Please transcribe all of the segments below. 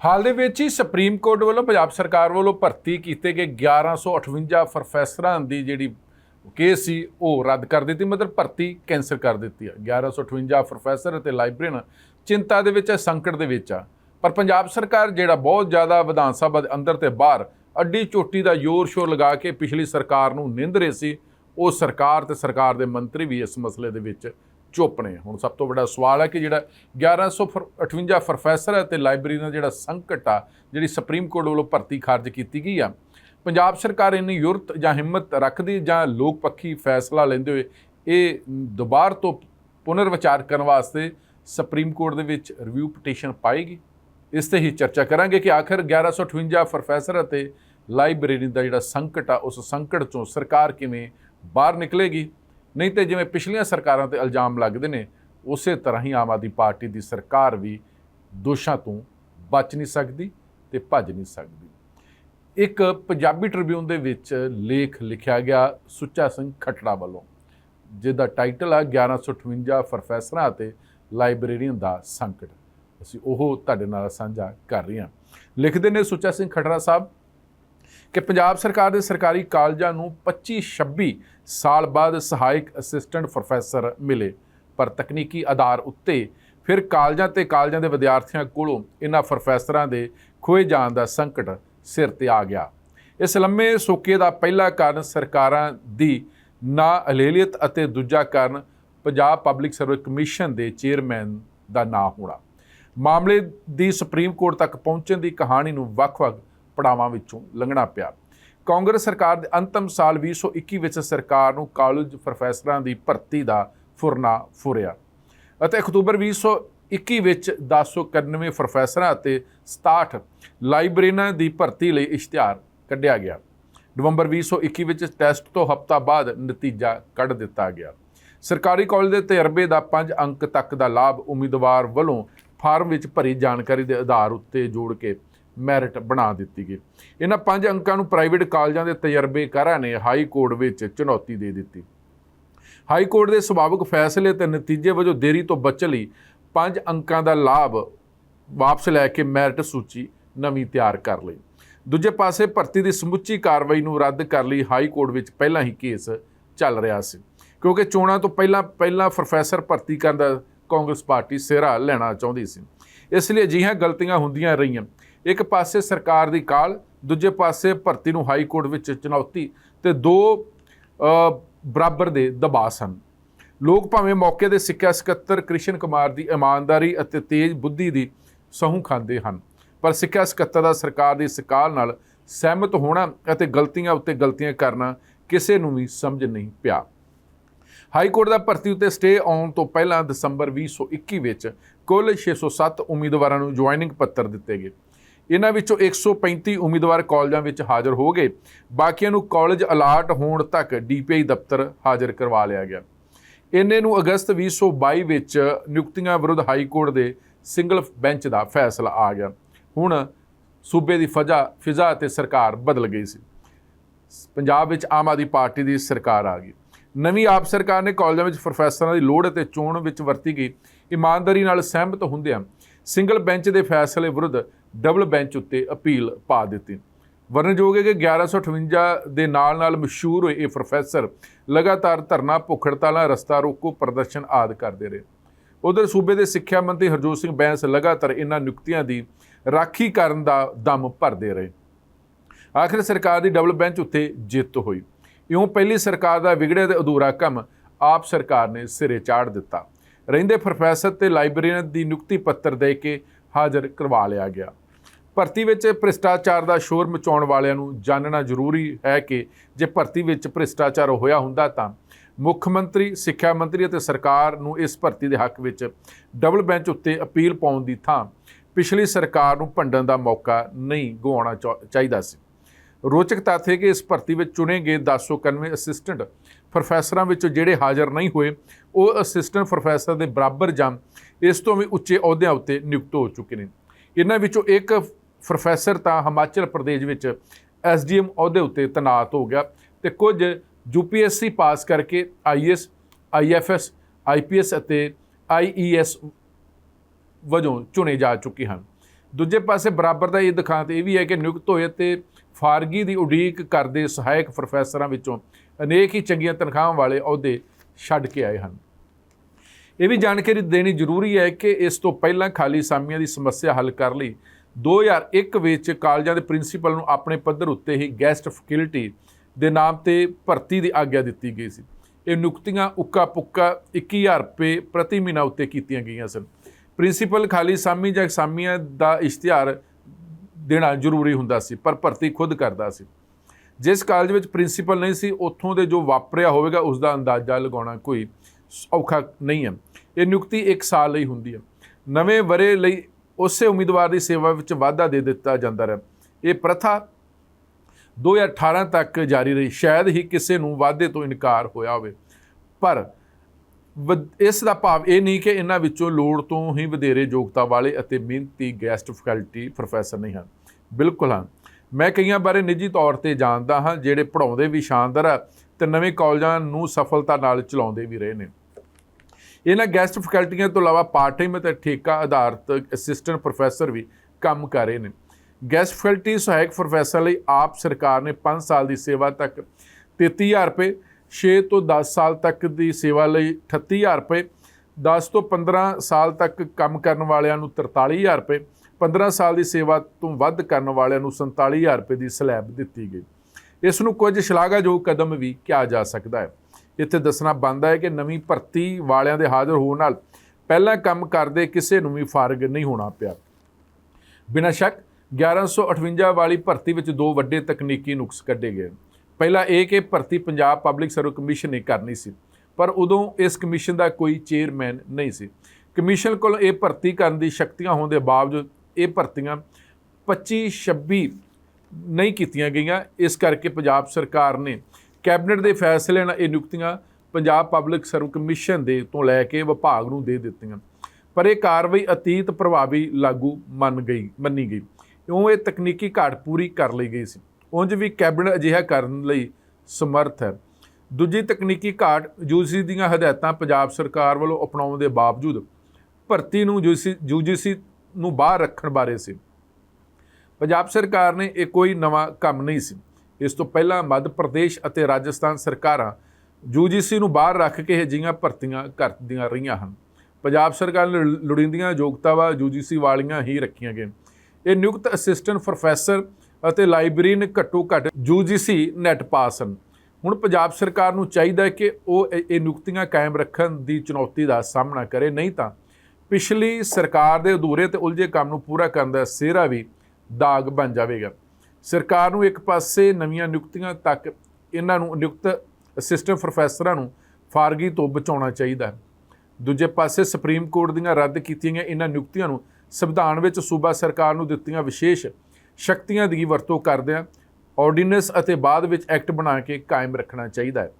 ਹਾਲ ਦੇ ਵਿੱਚ ਹੀ supreme court ਵੱਲੋਂ ਪੰਜਾਬ ਸਰਕਾਰ ਵੱਲੋਂ ਭਰਤੀ ਕੀਤੇ ਗਏ 1158 ਪ੍ਰੋਫੈਸਰਾਂ ਦੀ ਜਿਹੜੀ ਕੇਸ ਸੀ, ਉਹ ਰੱਦ ਕਰ ਦਿੱਤੀ, ਮਤਲਬ ਭਰਤੀ ਕੈਂਸਲ ਕਰ ਦਿੱਤੀ ਹੈ 1158 ਪ੍ਰੋਫੈਸਰ ਅਤੇ ਲਾਇਬ੍ਰੇਰੀਅਨ ਚਿੰਤਾ ਦੇ ਵਿੱਚ ਹੈ ਸੰਕਟ ਦੇ ਵਿੱਚ ਆ। ਪਰ ਪੰਜਾਬ ਸਰਕਾਰ ਜਿਹੜਾ ਬਹੁਤ ਜ਼ਿਆਦਾ ਵਿਧਾਨ ਸਭਾ ਦੇ ਅੰਦਰ ਤੇ ਬਾਹਰ ਅੱਡੀ ਚੋਟੀ ਦਾ ਜ਼ੋਰ ਸ਼ੋਰ ਲਗਾ ਕੇ ਪਿਛਲੀ ਸਰਕਾਰ ਨੂੰ ਨਿੰਦ ਰਹੇ ਸੀ, ਉਹ ਸਰਕਾਰ ਤੇ ਸਰਕਾਰ ਦੇ ਮੰਤਰੀ ਵੀ ਇਸ ਮਸਲੇ ਦੇ ਵਿੱਚ ਚੁੱਪ ਨੇ। ਹੁਣ ਸਭ ਤੋਂ ਵੱਡਾ ਸਵਾਲ ਹੈ ਕਿ ਜਿਹੜਾ 1158 ਪ੍ਰੋਫੈਸਰ ਹੈ ਤੇ ਲਾਇਬ੍ਰੇਰੀ ਦਾ ਜਿਹੜਾ ਸੰਕਟ ਆ, ਜਿਹੜੀ ਸੁਪਰੀਮ ਕੋਰਟ ਵੱਲੋਂ ਭਰਤੀ ਖਾਰਜ ਕੀਤੀ ਗਈ ਆ, ਪੰਜਾਬ ਸਰਕਾਰ ਇੰਨੀ ਯੁਰਤ ਜਾਂ ਹਿੰਮਤ ਰੱਖਦੀ ਜਾਂ ਲੋਕ ਪੱਖੀ ਫੈਸਲਾ ਲੈਂਦੇ ਹੋਏ ਇਹ ਦੁਬਾਰ ਤੋਂ ਪੁਨਰ ਵਿਚਾਰ ਕਰਨ ਵਾਸਤੇ ਸੁਪਰੀਮ ਕੋਰਟ ਦੇ ਵਿੱਚ ਰਿਵਿਊ ਪਟੀਸ਼ਨ ਪਾਏਗੀ? ਇਸ ਤੇ ਹੀ ਚਰਚਾ ਕਰਾਂਗੇ ਕਿ ਆਖਰ 1158 ਪ੍ਰੋਫੈਸਰ ਅਤੇ ਲਾਇਬ੍ਰੇਰੀ ਦਾ ਜਿਹੜਾ ਸੰਕਟ ਆ, ਉਸ ਸੰਕਟ ਚੋਂ ਸਰਕਾਰ ਕਿਵੇਂ ਬਾਹਰ ਨਿਕਲੇਗੀ? ਨਹੀਂ ਤੇ ਜਿਵੇਂ ਪਿਛਲੀਆਂ ਸਰਕਾਰਾਂ ਤੇ ਇਲਜ਼ਾਮ ਲੱਗਦੇ ਨੇ, ਉਸੇ ਤਰ੍ਹਾਂ ਹੀ ਆਮ ਆਦਮੀ ਪਾਰਟੀ ਦੀ ਸਰਕਾਰ ਵੀ ਦੋਸ਼ਾਂ ਤੋਂ ਬਚ ਨਹੀਂ ਸਕਦੀ ਤੇ ਭੱਜ ਨਹੀਂ ਸਕਦੀ। ਇੱਕ ਪੰਜਾਬੀ ਟ੍ਰਿਬਿਊਨ ਦੇ ਵਿੱਚ ਲੇਖ ਲਿਖਿਆ ਗਿਆ ਸੁੱਚਾ ਸਿੰਘ ਖੱਟੜਾ ਵੱਲੋਂ, ਜਿਹਦਾ ਟਾਈਟਲ ਆ 1158 ਪ੍ਰੋਫੈਸਰਾਂ ਅਤੇ ਲਾਇਬ੍ਰੇਰੀਅਨ ਦਾ ਸੰਕਟ। ਅਸੀਂ ਉਹ ਤੁਹਾਡੇ ਨਾਲ ਸਾਂਝਾ ਕਰ ਰਹੇ ਹਾਂ। ਲਿਖਦੇ ਨੇ ਸੁੱਚਾ ਸਿੰਘ ਖੱਟੜਾ ਸਾਹਿਬ ਕਿ ਪੰਜਾਬ ਸਰਕਾਰ ਦੇ ਸਰਕਾਰੀ ਕਾਲਜਾਂ ਨੂੰ 25-26 ਸਾਲ ਬਾਅਦ ਸਹਾਇਕ ਅਸਿਸਟੈਂਟ ਪ੍ਰੋਫੈਸਰ ਮਿਲੇ। ਪਰ ਤਕਨੀਕੀ ਆਧਾਰ ਉੱਤੇ ਫਿਰ ਕਾਲਜਾਂ ਤੇ ਕਾਲਜਾਂ ਦੇ ਵਿਦਿਆਰਥੀਆਂ ਕੋਲੋਂ ਇਹਨਾਂ ਪ੍ਰੋਫੈਸਰਾਂ ਦੇ ਖੋਏ ਜਾਣ ਦਾ ਸੰਕਟ ਸਿਰ ਤੇ ਆ ਗਿਆ। ਇਸ ਲੰਮੇ ਸੋਕੇ ਦਾ ਪਹਿਲਾ ਕਾਰਨ ਸਰਕਾਰਾਂ ਦੀ ਨਾ ਅਲੇਲੀਅਤ ਅਤੇ ਦੂਜਾ ਕਾਰਨ ਪੰਜਾਬ ਪਬਲਿਕ ਸਰਵਿਸ ਕਮਿਸ਼ਨ ਦੇ ਚੇਅਰਮੈਨ ਦਾ ਨਾ ਹੋਣਾ। ਮਾਮਲੇ ਦੀ ਸੁਪਰੀਮ ਕੋਰਟ ਤੱਕ ਪਹੁੰਚਣ ਦੀ ਕਹਾਣੀ ਨੂੰ ਵੱਖ-ਵੱਖ ਪੜਾਵਾਂ ਵਿੱਚੋਂ ਲੰਘਣਾ ਪਿਆ। ਕਾਂਗਰਸ ਸਰਕਾਰ ਦੇ ਅੰਤਮ ਸਾਲ 2021 ਵਿੱਚ ਸਰਕਾਰ ਨੂੰ ਕਾਲਜ ਪ੍ਰੋਫੈਸਰਾਂ ਦੀ ਭਰਤੀ ਦਾ ਫੁਰਨਾ ਫੁਰਿਆ ਅਤੇ ਅਕਤੂਬਰ 2021 ਵਿੱਚ 1091 ਪ੍ਰੋਫੈਸਰਾਂ ਅਤੇ 67 ਲਾਇਬ੍ਰੇਰੀਆਂ ਦੀ ਭਰਤੀ ਲਈ ਇਸ਼ਤਿਹਾਰ ਕੱਢਿਆ ਗਿਆ। ਨਵੰਬਰ 2021 ਵਿੱਚ ਟੈਸਟ ਤੋਂ ਹਫ਼ਤਾ ਬਾਅਦ ਨਤੀਜਾ ਕੱਢ ਦਿੱਤਾ ਗਿਆ। ਸਰਕਾਰੀ ਕਾਲਜ ਦੇ ਤਜਰਬੇ ਦਾ 5 ਅੰਕ ਤੱਕ ਦਾ ਲਾਭ ਉਮੀਦਵਾਰ ਵੱਲੋਂ ਫਾਰਮ ਵਿੱਚ ਭਰੀ ਜਾਣਕਾਰੀ ਦੇ ਆਧਾਰ ਉੱਤੇ ਜੋੜ ਕੇ ਮੈਰਿਟ ਬਣਾ ਦਿੱਤੀ ਗਈ। ਇਹਨਾਂ ਪੰਜ ਅੰਕਾਂ ਨੂੰ ਪ੍ਰਾਈਵੇਟ ਕਾਲਜਾਂ ਦੇ ਤਜਰਬੇਕਾਰਾਂ ਨੇ ਹਾਈ ਕੋਰਟ ਵਿੱਚ ਚੁਣੌਤੀ ਦੇ ਦਿੱਤੀ। ਹਾਈ ਕੋਰਟ ਦੇ ਸੁਭਾਵਿਕ ਫੈਸਲੇ ਤੇ ਨਤੀਜੇ ਵਜੋਂ ਦੇਰੀ ਤੋਂ ਬਚਣ ਲਈ ਪੰਜ ਅੰਕਾਂ ਦਾ ਲਾਭ ਵਾਪਸ ਲੈ ਕੇ ਮੈਰਿਟ ਸੂਚੀ ਨਵੀਂ ਤਿਆਰ ਕਰ ਲਈ। ਦੂਜੇ ਪਾਸੇ ਭਰਤੀ ਦੀ ਸਮੁੱਚੀ ਕਾਰਵਾਈ ਨੂੰ ਰੱਦ ਕਰ ਲਈ ਹਾਈ ਕੋਰਟ ਵਿੱਚ ਪਹਿਲਾਂ ਹੀ ਕੇਸ ਚੱਲ ਰਿਹਾ ਸੀ। ਕਿਉਂਕਿ ਚੋਣਾਂ ਤੋਂ ਪਹਿਲਾਂ ਪਹਿਲਾਂ ਪ੍ਰੋਫੈਸਰ ਭਰਤੀ ਕਰਨ ਦਾ ਕਾਂਗਰਸ ਪਾਰਟੀ ਸਿਹਰਾ ਲੈਣਾ ਚਾਹੁੰਦੀ ਸੀ। ਇਸ ਲਈ ਅਜਿਹੀਆਂ ਗਲਤੀਆਂ ਹੁੰਦੀਆਂ ਰਹੀਆਂ। ਇੱਕ ਪਾਸੇ ਸਰਕਾਰ ਦੀ ਕਾਲ, ਦੂਜੇ ਪਾਸੇ ਭਰਤੀ ਨੂੰ ਹਾਈ ਕੋਰਟ ਵਿੱਚ ਚੁਣੌਤੀ ਤੇ ਦੋ ਬਰਾਬਰ ਦੇ ਦਬਾਅ ਸਨ। ਲੋਕ ਭਾਵੇਂ ਮੌਕੇ ਦੇ ਸਿੱਖਿਆ ਸਕੱਤਰ ਕ੍ਰਿਸ਼ਨ ਕੁਮਾਰ ਦੀ ਇਮਾਨਦਾਰੀ ਅਤੇ ਤੇਜ਼ ਬੁੱਧੀ ਦੀ ਸਹੁੰ ਖਾਂਦੇ ਹਨ, ਪਰ ਸਿੱਖਿਆ ਸਕੱਤਰ ਦਾ ਸਰਕਾਰ ਦੀ ਇਸ ਕਾਲ ਨਾਲ ਸਹਿਮਤ ਹੋਣਾ ਅਤੇ ਗਲਤੀਆਂ ਉੱਤੇ ਗਲਤੀਆਂ ਕਰਨਾ ਕਿਸੇ ਨੂੰ ਵੀ ਸਮਝ ਨਹੀਂ ਪਿਆ। ਹਾਈ ਕੋਰਟ ਦਾ ਭਰਤੀ ਉੱਤੇ ਸਟੇ ਆਉਣ ਤੋਂ ਪਹਿਲਾਂ ਦਸੰਬਰ 2021 ਵਿੱਚ ਕੁੱਲ 607 ਉਮੀਦਵਾਰਾਂ ਨੂੰ ਜੁਆਇਨਿੰਗ ਪੱਤਰ ਦਿੱਤੇ ਗਏ। ਇਹਨਾਂ ਵਿੱਚੋਂ 135 ਉਮੀਦਵਾਰ ਕਾਲਜਾਂ ਵਿੱਚ ਹਾਜ਼ਰ ਹੋ ਗਏ। ਬਾਕੀਆਂ ਨੂੰ ਕਾਲਜ ਅਲਾਟ ਹੋਣ ਤੱਕ ਡੀਪੀਆਈ ਦਫ਼ਤਰ ਹਾਜ਼ਰ ਕਰਵਾ ਲਿਆ ਗਿਆ। ਇੰਨੇ ਨੂੰ ਅਗਸਤ 2022 ਵਿੱਚ ਨਿਯੁਕਤੀਆਂ ਵਿਰੁੱਧ ਹਾਈ ਕੋਰਟ ਦੇ ਸਿੰਗਲ ਬੈਂਚ ਦਾ ਫੈਸਲਾ ਆ ਗਿਆ। ਹੁਣ ਸੂਬੇ ਦੀ ਫਜ਼ਾ, ਫਿਜ਼ਾ ਅਤੇ ਸਰਕਾਰ ਬਦਲ ਗਈ ਸੀ। ਪੰਜਾਬ ਵਿੱਚ ਆਮ ਆਦਮੀ ਪਾਰਟੀ ਦੀ ਸਰਕਾਰ ਆ ਗਈ। ਨਵੀਂ ਆਪ ਸਰਕਾਰ ਨੇ ਕਾਲਜਾਂ ਵਿੱਚ ਪ੍ਰੋਫੈਸਰਾਂ ਦੀ ਲੋੜ ਅਤੇ ਚੋਣ ਵਿੱਚ ਵਰਤੀ ਗਈ। ਇਮਾਨਦਾਰੀ ਨਾਲ ਸਹਿਮਤ ਹੁੰਦਿਆਂ ਸਿੰਗਲ ਬੈਂਚ ਦੇ ਫੈਸਲੇ ਵਿਰੁੱਧ ਡਬਲ ਬੈਂਚ ਉੱਤੇ ਅਪੀਲ ਪਾ ਦਿੱਤੀ। ਵਰਣਯੋਗ ਹੈ ਕਿ 1158 ਦੇ ਨਾਲ ਨਾਲ ਮਸ਼ਹੂਰ ਹੋਏ ਇਹ ਪ੍ਰੋਫੈਸਰ ਲਗਾਤਾਰ ਧਰਨਾ, ਭੁੱਖ ਹੜਤਾਲਾਂ, ਰਸਤਾ ਰੋਕੋ, ਪ੍ਰਦਰਸ਼ਨ ਆਦ ਕਰਦੇ ਰਹੇ। ਉਧਰ ਸੂਬੇ ਦੇ ਸਿੱਖਿਆ ਮੰਤਰੀ ਹਰਜੋਤ ਸਿੰਘ ਬੈਂਸ ਲਗਾਤਾਰ ਇਹਨਾਂ ਨਿਯੁਕਤੀਆਂ ਦੀ ਰਾਖੀ ਕਰਨ ਦਾ ਦਮ ਭਰਦੇ ਰਹੇ। ਆਖਿਰ ਸਰਕਾਰ ਦੀ ਡਬਲ ਬੈਂਚ ਉੱਤੇ ਜਿੱਤ ਹੋਈ। ਇਉਂ ਪਹਿਲੀ ਸਰਕਾਰ ਦਾ ਵਿਗੜਿਆ ਤੇ ਅਧੂਰਾ ਕੰਮ ਆਪ ਸਰਕਾਰ ਨੇ ਸਿਰੇ ਚਾੜ ਦਿੱਤਾ। ਰਹਿੰਦੇ ਪ੍ਰੋਫੈਸਰ ਤੇ ਲਾਇਬ੍ਰੇਰੀਅਨ ਦੀ ਨਿਯੁਕਤੀ ਪੱਤਰ ਦੇ ਕੇ ਹਾਜ਼ਰ ਕਰਵਾ ਲਿਆ ਗਿਆ। ਭਰਤੀ ਵਿੱਚ ਭ੍ਰਿਸ਼ਟਾਚਾਰ ਦਾ ਸ਼ੋਰ ਮਚਾਉਣ ਵਾਲਿਆਂ ਨੂੰ ਜਾਣਨਾ ਜ਼ਰੂਰੀ ਹੈ ਕਿ ਜੇ ਭਰਤੀ ਵਿੱਚ ਭ੍ਰਿਸ਼ਟਾਚਾਰ ਹੋਇਆ ਹੁੰਦਾ ਤਾਂ ਮੁੱਖ ਮੰਤਰੀ, ਸਿੱਖਿਆ ਮੰਤਰੀ ਅਤੇ ਸਰਕਾਰ ਨੂੰ ਇਸ ਭਰਤੀ ਦੇ ਹੱਕ ਵਿੱਚ ਡਬਲ ਬੈਂਚ ਉੱਤੇ ਅਪੀਲ ਪਾਉਣ ਦੀ ਥਾਂ ਪਿਛਲੀ ਸਰਕਾਰ ਨੂੰ ਭੰਡਣ ਦਾ ਮੌਕਾ ਨਹੀਂ ਗਵਾਉਣਾ ਚਾ- ਚਾਹੀਦਾ ਸੀ। ਰੋਚਕ ਤੱਥ ਹੈ ਕਿ ਇਸ ਭਰਤੀ ਵਿੱਚ ਚੁਣੇ ਗਏ 1091 ਅਸਿਸਟੈਂਟ ਪ੍ਰੋਫੈਸਰਾਂ ਵਿੱਚੋਂ ਜਿਹੜੇ ਹਾਜ਼ਰ ਨਹੀਂ ਹੋਏ, ਉਹ ਅਸਿਸਟੈਂਟ ਪ੍ਰੋਫੈਸਰ ਦੇ ਬਰਾਬਰ ਜਾਂ ਇਸ ਤੋਂ ਵੀ ਉੱਚੇ ਅਹੁਦਿਆਂ ਉੱਤੇ ਨਿਯੁਕਤ ਹੋ ਚੁੱਕੇ ਨੇ। ਇਹਨਾਂ ਵਿੱਚੋਂ ਇੱਕ ਪ੍ਰੋਫੈਸਰ ਤਾਂ ਹਿਮਾਚਲ ਪ੍ਰਦੇਸ਼ ਵਿੱਚ ਐਸਡੀਐਮ ਅਹੁਦੇ ਉੱਤੇ ਤੈਨਾਤ ਹੋ ਗਿਆ ਤੇ ਕੁਝ ਯੂਪੀਐਸਸੀ ਪਾਸ ਕਰਕੇ ਆਈਐਸ ਆਈਐਫਐਸ ਆਈਪੀਐਸ ਅਤੇ ਆਈਈਐਸ ਵਜੋਂ ਚੁਣੇ ਜਾ ਚੁੱਕੇ ਹਨ। ਦੂਜੇ ਪਾਸੇ ਬਰਾਬਰ ਦਾ ਇਹ ਦਿਖਾਂਤ ਇਹ ਵੀ ਹੈ ਕਿ ਨਿਯੁਕਤ ਹੋਏ ਤੇ ਫਾਰਗੀ ਦੀ ਉਡੀਕ ਕਰਦੇ ਸਹਾਇਕ ਪ੍ਰੋਫੈਸਰਾਂ ਵਿੱਚੋਂ ਅਨੇਕ ਹੀ ਚੰਗੀਆਂ ਤਨਖਾਹਾਂ ਵਾਲੇ ਅਹੁਦੇ ਛੱਡ ਕੇ ਆਏ ਹਨ। ਇਹ ਵੀ ਜਾਣਕਾਰੀ ਦੇਣੀ ਜ਼ਰੂਰੀ ਹੈ ਕਿ ਇਸ ਤੋਂ ਪਹਿਲਾਂ ਖਾਲੀ ਸਾਮੀਆਂ ਦੀ ਸਮੱਸਿਆ ਹੱਲ ਕਰ ਲਈ। 2001 ਵਿੱਚ ਕਾਲਜਾਂ ਦੇ ਪ੍ਰਿੰਸੀਪਲ ਨੂੰ ਆਪਣੇ ਪੱਧਰ ਉੱਤੇ ਹੀ ਗੈਸਟ ਫੈਕਲਟੀ ਦੇ ਨਾਮ ਤੇ ਭਰਤੀ ਦੀ ਆਗਿਆ ਦਿੱਤੀ ਗਈ ਸੀ। ਇਹ ਨਿਯੁਕਤੀਆਂ ਉੱਕਾ ਪੁੱਕਾ 21000 ਰੁਪਏ ਪ੍ਰਤੀ ਮਹੀਨਾ ਉੱਤੇ ਕੀਤੀਆਂ ਗਈਆਂ ਸਨ। ਪ੍ਰਿੰਸੀਪਲ ਖਾਲੀ ਸਾਮੀ ਜਾਂ ਸਾਮੀਆਂ ਦਾ ਇਸ਼ਤਿਹਾਰ ਦੇਣਾ ਜ਼ਰੂਰੀ ਹੁੰਦਾ ਸੀ, ਪਰ ਭਰਤੀ ਖੁਦ ਕਰਦਾ ਸੀ। ਜਿਸ ਕਾਲਜ ਵਿੱਚ ਪ੍ਰਿੰਸੀਪਲ ਨਹੀਂ ਸੀ, ਉੱਥੋਂ ਦੇ ਜੋ ਵਾਪਰਿਆ ਹੋਵੇਗਾ ਉਸ ਦਾ ਅੰਦਾਜ਼ਾ ਲਗਾਉਣਾ ਕੋਈ ਔਖਾ ਨਹੀਂ ਹੈ। ਇਹ ਨਿਯੁਕਤੀ 1 ਸਾਲ ਲਈ ਹੁੰਦੀ ਹੈ। ਨਵੇਂ ਵਰੇ ਲਈ ਉਸੇ ਉਮੀਦਵਾਰ ਦੀ ਸੇਵਾ ਵਿੱਚ ਵਾਧਾ ਦੇ ਦਿੱਤਾ ਜਾਂਦਾ ਹੈ ਇਹ ਪ੍ਰਥਾ 2018 ਤੱਕ ਜਾਰੀ ਰਹੀ। ਸ਼ਾਇਦ ਹੀ ਕਿਸੇ ਨੂੰ ਵਾਅਦੇ ਤੋਂ ਇਨਕਾਰ ਹੋਇਆ ਹੋਵੇ। ਪਰ ਵਧ- ਇਸ ਦਾ ਭਾਵ ਇਹ ਨਹੀਂ ਕਿ ਇਹਨਾਂ ਵਿੱਚੋਂ ਲੋੜ ਤੋਂ ਹੀ ਵਧੇਰੇ ਯੋਗਤਾ ਵਾਲੇ ਅਤੇ ਮਿਹਨਤੀ ਗੈਸਟ ਫੈਕਲਟੀ ਪ੍ਰੋਫੈਸਰ ਨਹੀਂ ਹਨ। ਬਿਲਕੁਲ ਹਾਂ। ਮੈਂ ਕਈਆਂ ਬਾਰੇ ਨਿੱਜੀ ਤੌਰ ਤੇ ਜਾਣਦਾ ਹਾਂ ਜਿਹੜੇ ਪੜ੍ਹਾਉਂਦੇ ਵੀ ਸ਼ਾਨਦਾਰ ਆ ਤੇ ਨਵੇਂ ਕਾਲਜਾਂ ਨੂੰ ਸਫਲਤਾ ਨਾਲ ਚਲਾਉਂਦੇ ਵੀ ਰਹੇ ਨੇ। ਇਹਨਾਂ ਗੈਸਟ ਫੈਕਲਟੀਆਂ ਤੋਂ ਇਲਾਵਾ ਪਾਰਟ ਟਾਈਮ ਅਤੇ ਠੇਕਾ ਆਧਾਰਿਤ ਅਸਿਸਟੈਂਟ ਪ੍ਰੋਫੈਸਰ ਵੀ ਕੰਮ ਕਰ ਰਹੇ ਨੇ। ਗੈਸਟ ਫੈਕਲਟੀ ਸਹਾਇਕ ਪ੍ਰੋਫੈਸਰ ਲਈ ਆਪ ਸਰਕਾਰ ਨੇ 5 ਸਾਲ ਦੀ ਸੇਵਾ ਤੱਕ 33000 ਰੁਪਏ 6 ਤੋਂ 10 ਸਾਲ ਤੱਕ ਦੀ ਸੇਵਾ ਲਈ 38000 ਰੁਪਏ 10 ਤੋਂ 15 ਸਾਲ ਤੱਕ ਕੰਮ ਕਰਨ ਵਾਲਿਆਂ ਨੂੰ 43000 ਰੁਪਏ 15 ਸਾਲ ਦੀ ਸੇਵਾ ਤੋਂ ਵੱਧ ਕਰਨ ਵਾਲਿਆਂ ਨੂੰ 47000 ਰੁਪਏ ਦੀ ਸਲੈਬ ਦਿੱਤੀ ਗਈ। ਇਸ ਨੂੰ ਕੁਝ ਸ਼ਲਾਘਾਯੋਗ ਕਦਮ ਵੀ ਕਿਹਾ ਜਾ ਸਕਦਾ ਹੈ। ਇੱਥੇ ਦੱਸਣਾ ਬਣਦਾ ਹੈ ਕਿ ਨਵੀਂ ਭਰਤੀ ਵਾਲਿਆਂ ਦੇ ਹਾਜ਼ਰ ਹੋਣ ਨਾਲ ਪਹਿਲਾਂ ਕੰਮ ਕਰਦੇ ਕਿਸੇ ਨੂੰ ਵੀ ਫਾਰਗ ਨਹੀਂ ਹੋਣਾ ਪਿਆ। ਬਿਨਾਂ ਸ਼ੱਕ 1158 ਵਾਲੀ ਭਰਤੀ ਵਿੱਚ ਦੋ ਵੱਡੇ ਤਕਨੀਕੀ ਨੁਕਸ ਕੱਢੇ ਗਏ। ਪਹਿਲਾ ਇਹ ਕਿ ਭਰਤੀ ਪੰਜਾਬ ਪਬਲਿਕ ਸਰਵਿਸ ਕਮਿਸ਼ਨ ਨੇ ਕਰਨੀ ਸੀ, ਪਰ ਉਦੋਂ ਇਸ ਕਮਿਸ਼ਨ ਦਾ ਕੋਈ ਚੇਅਰਮੈਨ ਨਹੀਂ ਸੀ। ਕਮਿਸ਼ਨ ਕੋਲ ਇਹ ਭਰਤੀ ਕਰਨ ਦੀ ਸ਼ਕਤੀਆਂ ਹੋਣ ਦੇ ਬਾਵਜੂਦ ਇਹ ਭਰਤੀਆਂ 25 26 ਨਹੀਂ ਕੀਤੀਆਂ ਗਈਆਂ। ਇਸ ਕਰਕੇ ਪੰਜਾਬ ਸਰਕਾਰ ਨੇ ਕੈਬਨਿਟ ਦੇ ਫੈਸਲੇ ਨਾਲ ਇਹ ਨਿਯੁਕਤੀਆਂ ਪੰਜਾਬ ਪਬਲਿਕ ਸਰਵ ਕਮਿਸ਼ਨ ਦੇ ਤੋਂ ਲੈ ਕੇ ਵਿਭਾਗ ਨੂੰ ਦੇ ਦਿੱਤੀਆਂ। ਪਰ ਇਹ ਕਾਰਵਾਈ ਅਤੀਤ ਪ੍ਰਭਾਵੀ ਲਾਗੂ ਮੰਨ ਗਈ, ਮੰਨੀ ਗਈ। ਕਿਉਂ ਇਹ ਤਕਨੀਕੀ ਘਾਟ ਪੂਰੀ ਕਰ ਲਈ ਗਈ ਸੀ। ਉਂਝ ਵੀ ਕੈਬਨਿਟ ਅਜਿਹਾ ਕਰਨ ਲਈ ਸਮਰਥ ਹੈ। ਦੂਜੀ ਤਕਨੀਕੀ ਘਾਟ ਯੂਜੀਸੀ ਦੀਆਂ ਹਦਾਇਤਾਂ ਪੰਜਾਬ ਸਰਕਾਰ ਵੱਲੋਂ ਅਪਣਾਉਣ ਦੇ ਬਾਵਜੂਦ ਭਰਤੀ ਨੂੰ ਯੂਜੀਸੀ ਨੂੰ ਬਾਹਰ ਰੱਖਣ ਬਾਰੇ ਸੀ। ਪੰਜਾਬ ਸਰਕਾਰ ਨੇ ਇਹ ਕੋਈ ਨਵਾਂ ਕੰਮ ਨਹੀਂ ਸੀ। ਇਸ ਤੋਂ ਪਹਿਲਾਂ ਮੱਧ ਪ੍ਰਦੇਸ਼ ਅਤੇ ਰਾਜਸਥਾਨ ਸਰਕਾਰਾਂ ਯੂਜੀਸੀ ਨੂੰ ਬਾਹਰ ਰੱਖ ਕੇ ਅਜਿਹੀਆਂ ਭਰਤੀਆਂ ਕਰਦੀਆਂ ਰਹੀਆਂ ਹਨ। ਪੰਜਾਬ ਸਰਕਾਰ ਨੇ ਲੋੜੀਂਦੀਆਂ ਯੋਗਤਾਵਾਂ ਯੂਜੀਸੀ ਵਾਲੀਆਂ ਹੀ ਰੱਖੀਆਂ ਗਈਆਂ। ਇਹ ਨਿਯੁਕਤ ਅਸਿਸਟੈਂਟ ਪ੍ਰੋਫੈਸਰ ਅਤੇ ਲਾਇਬ੍ਰੇਰੀਅਨ ਘੱਟੋ ਘੱਟ ਯੂਜੀਸੀ ਨੈਟ ਪਾਸ ਹਨ। ਹੁਣ ਪੰਜਾਬ ਸਰਕਾਰ ਨੂੰ ਚਾਹੀਦਾ ਹੈ ਕਿ ਉਹ ਇਹ ਇਹ ਨਿਯੁਕਤੀਆਂ ਕਾਇਮ ਰੱਖਣ ਦੀ ਚੁਣੌਤੀ ਦਾ ਸਾਹਮਣਾ ਕਰੇ। ਨਹੀਂ ਤਾਂ ਪਿਛਲੀ ਸਰਕਾਰ ਦੇ ਅਧੂਰੇ ਤੇ ਉਲਝੇ ਕੰਮ ਨੂੰ ਪੂਰਾ ਕਰਨ ਦਾ ਸਿਹਰਾ ਵੀ ਦਾਗ ਬਣ ਜਾਵੇਗਾ। ਸਰਕਾਰ ਨੂੰ ਇੱਕ ਪਾਸੇ ਨਵੀਆਂ ਨਿਯੁਕਤੀਆਂ ਤੱਕ ਇਹਨਾਂ ਨੂੰ ਨਿਯੁਕਤ ਅਸਿਸਟੈਂਟ ਪ੍ਰੋਫੈਸਰਾਂ ਨੂੰ ਫਾਰਗੀ ਤੋਂ ਬਚਾਉਣਾ ਚਾਹੀਦਾ ਹੈ। ਦੂਜੇ ਪਾਸੇ ਸੁਪਰੀਮ ਕੋਰਟ ਦੀਆਂ ਰੱਦ ਕੀਤੀਆਂ ਗਈਆਂ ਇਹਨਾਂ ਨਿਯੁਕਤੀਆਂ ਨੂੰ ਸੰਵਿਧਾਨ ਵਿੱਚ ਸੂਬਾ ਸਰਕਾਰ ਨੂੰ ਦਿੱਤੀਆਂ ਵਿਸ਼ੇਸ਼ ਸ਼ਕਤੀਆਂ ਦੀ ਵਰਤੋਂ ਕਰਦਿਆਂ ਆਰਡੀਨੈਂਸ ਅਤੇ ਬਾਅਦ ਵਿੱਚ ਐਕਟ ਬਣਾ ਕੇ ਕਾਇਮ ਰੱਖਣਾ ਚਾਹੀਦਾ ਹੈ।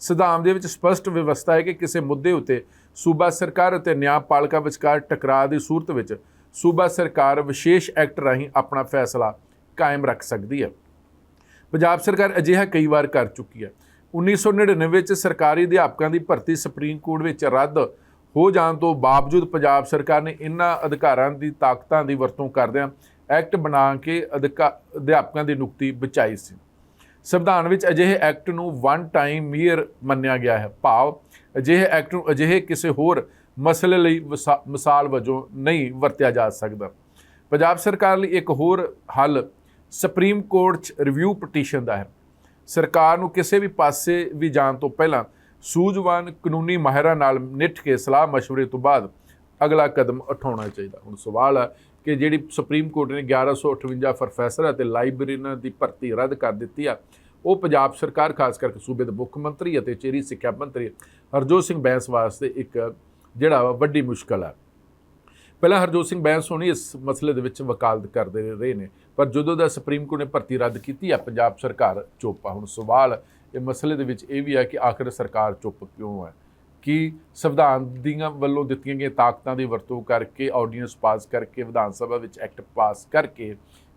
ਸੰਵਿਧਾਨ ਦੇ ਵਿੱਚ ਸਪਸ਼ਟ ਵਿਵਸਥਾ ਹੈ ਕਿ ਕਿਸੇ ਮੁੱਦੇ ਉੱਤੇ ਸੂਬਾ ਸਰਕਾਰ ਅਤੇ ਨਿਆਂਪਾਲਿਕਾ ਵਿਚਕਾਰ ਟਕਰਾਅ ਦੀ ਸੂਰਤ ਵਿੱਚ ਸੂਬਾ ਸਰਕਾਰ ਵਿਸ਼ੇਸ਼ ਐਕਟ ਰਾਹੀਂ ਆਪਣਾ ਫੈਸਲਾ ਕਾਇਮ ਰੱਖ ਸਕਦੀ ਹੈ। ਪੰਜਾਬ ਸਰਕਾਰ ਅਜਿਹਾ ਕਈ ਵਾਰ ਕਰ ਚੁੱਕੀ ਹੈ। 1999 ਵਿੱਚ ਸਰਕਾਰੀ ਅਧਿਆਪਕਾਂ ਦੀ ਭਰਤੀ ਸੁਪਰੀਮ ਕੋਰਟ ਵਿੱਚ ਰੱਦ ਹੋ ਜਾਣ ਤੋਂ ਬਾਵਜੂਦ ਪੰਜਾਬ ਸਰਕਾਰ ਨੇ ਇਹਨਾਂ ਅਧਿਕਾਰਾਂ ਦੀ ਤਾਕਤਾਂ ਦੀ ਵਰਤੋਂ ਕਰਦਿਆਂ ਐਕਟ ਬਣਾ ਕੇ ਅਧਿਕਾ- ਅਧਿਆਪਕਾਂ ਦੀ ਨਿਯੁਕਤੀ ਬਚਾਈ ਸੀ। ਸੰਵਿਧਾਨ ਵਿੱਚ ਅਜਿਹੇ ਐਕਟ ਨੂੰ ਵਨ ਟਾਈਮ ਮੀਅਰ ਮੰਨਿਆ ਗਿਆ ਹੈ। ਭਾਵ, ਅਜਿਹੇ ਐਕਟ ਨੂੰ ਅਜਿਹੇ ਕਿਸੇ ਹੋਰ ਮਸਲੇ ਲਈ ਵਸਾ- ਮਿਸਾਲ ਵਜੋਂ ਨਹੀਂ ਵਰਤਿਆ ਜਾ ਸਕਦਾ। ਪੰਜਾਬ ਸਰਕਾਰ ਲਈ ਇੱਕ ਹੋਰ ਹੱਲ ਸੁਪਰੀਮ ਕੋਰਟ 'ਚ ਰਿਵਿਊ ਪਟੀਸ਼ਨ ਦਾ ਹੈ। ਸਰਕਾਰ ਨੂੰ ਕਿਸੇ ਵੀ ਪਾਸੇ ਵੀ ਜਾਣ ਤੋਂ ਪਹਿਲਾਂ ਸੂਝਵਾਨ ਕਾਨੂੰਨੀ ਮਾਹਿਰਾਂ ਨਾਲ ਨਿੱਠ ਕੇ ਸਲਾਹ مشਵਰੇ ਤੋਂ ਬਾਅਦ ਅਗਲਾ ਕਦਮ ਉਠਾਉਣਾ ਚਾਹੀਦਾ। ਹੁਣ ਸਵਾਲ ਹੈ ਕਿ ਜਿਹੜੀ ਸੁਪਰੀਮ ਕੋਰਟ ਨੇ 1158 ਪ੍ਰੋਫੈਸਰ ਅਤੇ ਲਾਇਬ੍ਰੇਰੀਨਾਂ ਦੀ ਭਰਤੀ ਰੱਦ ਕਰ ਦਿੱਤੀ ਆ, ਉਹ ਪੰਜਾਬ ਸਰਕਾਰ, ਖਾਸ ਕਰਕੇ ਸੂਬੇ ਦੇ ਮੁੱਖ ਮੰਤਰੀ ਅਤੇ ਚੇਰੀ ਸਿੱਖਿਆ ਮੰਤਰੀ ਹਰਜੋਤ ਸਿੰਘ ਬੈਂਸ ਵਾਸਤੇ ਇੱਕ ਜਿਹੜਾ ਵੱਡੀ ਮੁਸ਼ਕਲ ਆ। ਪਹਿਲਾਂ ਹਰਜੋਤ ਸਿੰਘ ਬੈਂਸ ਹੋਣੀ ਇਸ ਮਸਲੇ ਦੇ ਵਿੱਚ ਵਕਾਲਤ ਕਰਦੇ ਰਹੇ ਨੇ, ਪਰ ਜਦੋਂ ਦਾ ਸੁਪਰੀਮ ਕੋਰਟ ਨੇ ਭਰਤੀ ਰੱਦ ਕੀਤੀ ਆ, ਪੰਜਾਬ ਸਰਕਾਰ ਚੁੱਪ ਆ। ਹੁਣ ਸਵਾਲ ਇਹ ਮਸਲੇ ਦੇ ਵਿੱਚ ਇਹ ਵੀ ਹੈ ਕਿ ਆਖਰ ਸਰਕਾਰ ਚੁੱਪ ਕਿਉਂ ਹੈ ਕਿ ਸੰਵਿਧਾਨ ਦੀਆਂ ਵੱਲੋਂ ਦਿੱਤੀਆਂ ਗਈਆਂ ਤਾਕਤਾਂ ਦੀ ਵਰਤੋਂ ਕਰਕੇ ਆਰਡੀਨੈਂਸ ਪਾਸ ਕਰਕੇ, ਵਿਧਾਨ ਸਭਾ ਵਿੱਚ ਐਕਟ ਪਾਸ ਕਰਕੇ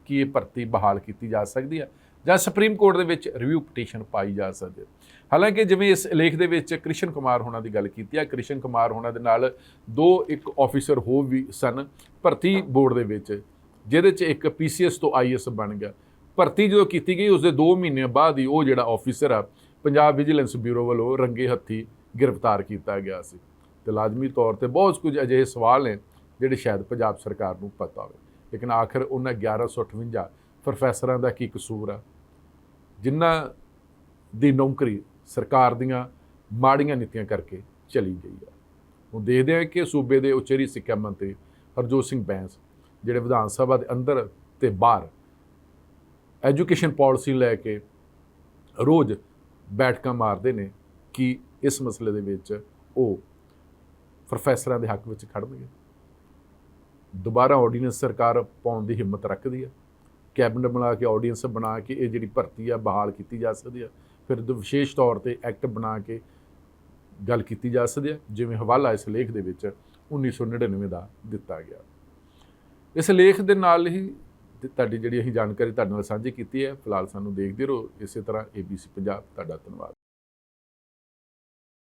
ਕੀ ਇਹ ਭਰਤੀ ਬਹਾਲ ਕੀਤੀ ਜਾ ਸਕਦੀ ਹੈ ਜਾਂ ਸੁਪਰੀਮ ਕੋਰਟ ਦੇ ਵਿੱਚ ਰਿਵਿਊ ਪਟੀਸ਼ਨ ਪਾਈ ਜਾ ਸਕਦੀ ਹੈ ਹਾਲਾਂਕਿ ਜਿਵੇਂ ਇਸ ਲੇਖ ਦੇ ਵਿੱਚ ਕ੍ਰਿਸ਼ਨ ਕੁਮਾਰ ਹੋਣਾ ਦੀ ਗੱਲ ਕੀਤੀ ਹੈ, ਕ੍ਰਿਸ਼ਨ ਕੁਮਾਰ ਹੋਣਾ ਦੇ ਨਾਲ ਦੋ ਇੱਕ ਆਫੀਸਰ ਹੋ ਵੀ ਸਨ, ਭਰਤੀ ਬੋਰਡ ਦੇ ਵਿੱਚ, ਜਿਹਦੇ 'ਚ ਇੱਕ ਪੀਸੀਐਸ ਤੋਂ ਆਈਐਸ ਬਣ ਗਿਆ। ਭਰਤੀ ਜਦੋਂ ਕੀਤੀ ਗਈ ਉਸ ਦੇ 2 ਮਹੀਨੇ ਬਾਅਦ ਹੀ ਉਹ ਜਿਹੜਾ ਆਫੀਸਰ ਆ, ਪੰਜਾਬ ਵਿਜੀਲੈਂਸ ਬਿਊਰੋ ਵੱਲੋਂ ਰੰਗੇ ਹੱਥੀ ਗ੍ਰਿਫਤਾਰ ਕੀਤਾ ਗਿਆ ਸੀ। ਤੇ ਲਾਜ਼ਮੀ ਤੌਰ ਤੇ ਬਹੁਤ ਕੁਝ ਅਜਿਹੇ ਸਵਾਲ ਨੇ, ਜਿਹੜੇ ਸ਼ਾਇਦ ਪੰਜਾਬ ਸਰਕਾਰ ਨੂੰ ਪਤਾ ਹੋਵੇ। ਲੇਕਿਨ ਆਖਰ ਉਹਨਾਂ 1158 ਪ੍ਰੋਫੈਸਰਾਂ ਦਾ ਕੀ ਕਸੂਰ ਆ? ਜਿਨ੍ਹਾਂ ਦੀ ਨੌਕਰੀ ਸਰਕਾਰ ਦੀਆਂ ਮਾੜੀਆਂ ਨੀਤੀਆਂ ਕਰਕੇ ਚਲੀ ਗਈ ਆ। ਹੁਣ ਦੇਖਦੇ ਹਾਂ ਕਿ ਸੂਬੇ ਦੇ ਉਚੇਰੀ ਸਿੱਖਿਆ ਮੰਤਰੀ ਹਰਜੋਤ ਸਿੰਘ ਬੈਂਸ, ਜਿਹੜੇ ਵਿਧਾਨ ਸਭਾ ਦੇ ਅੰਦਰ ਤੇ ਬਾਹਰ ਐਜੂਕੇਸ਼ਨ ਪਾਲਿਸੀ ਲੈ ਕੇ ਰੋਜ਼ ਬੈਠਕਾਂ ਮਾਰਦੇ ਨੇ, ਕਿ ਇਸ ਮਸਲੇ ਦੇ ਵਿੱਚ ਉਹ ਪ੍ਰੋਫੈਸਰਾਂ ਦੇ ਹੱਕ ਵਿੱਚ ਖੜਨਗੇ ਦੁਬਾਰਾ ਆਰਡੀਨੈਂਸ ਸਰਕਾਰ ਪਾਉਣ ਦੀ ਹਿੰਮਤ ਰੱਖਦੀ ਹੈ ਕੈਬਨਿਟ ਬਣਾ ਕੇ ਆਰਡੀਨੈਂਸ ਬਣਾ ਕੇ ਇਹ ਜਿਹੜੀ ਭਰਤੀ ਆ, ਬਹਾਲ ਕੀਤੀ ਜਾ ਸਕਦੀ ਆ। ਫਿਰ ਵਿਸ਼ੇਸ਼ ਤੌਰ ਤੇ ਐਕਟ ਬਣਾ ਕੇ ਗੱਲ ਕੀਤੀ ਜਾ ਸਕਦੀ ਹੈ ਜਿਵੇਂ ਹਵਾਲਾ ਇਸ ਲੇਖ ਦੇ ਵਿੱਚ 1999 ਦਾ ਦਿੱਤਾ ਗਿਆ। ਇਸ ਲੇਖ ਦੇ ਨਾਲ ਹੀ ਤੁਹਾਡੀ ਜਿਹੜੀ ਅਸੀਂ ਜਾਣਕਾਰੀ ਤੁਹਾਡੇ ਨਾਲ ਸਾਂਝੀ ਕੀਤੀ ਹੈ, ਫਿਲਹਾਲ ਸਾਨੂੰ ਦੇਖਦੇ ਰਹੋ। ਇਸੇ ਤਰ੍ਹਾਂ ABC ਪੰਜਾਬ ਤੁਹਾਡਾ ਧੰਨਵਾਦ।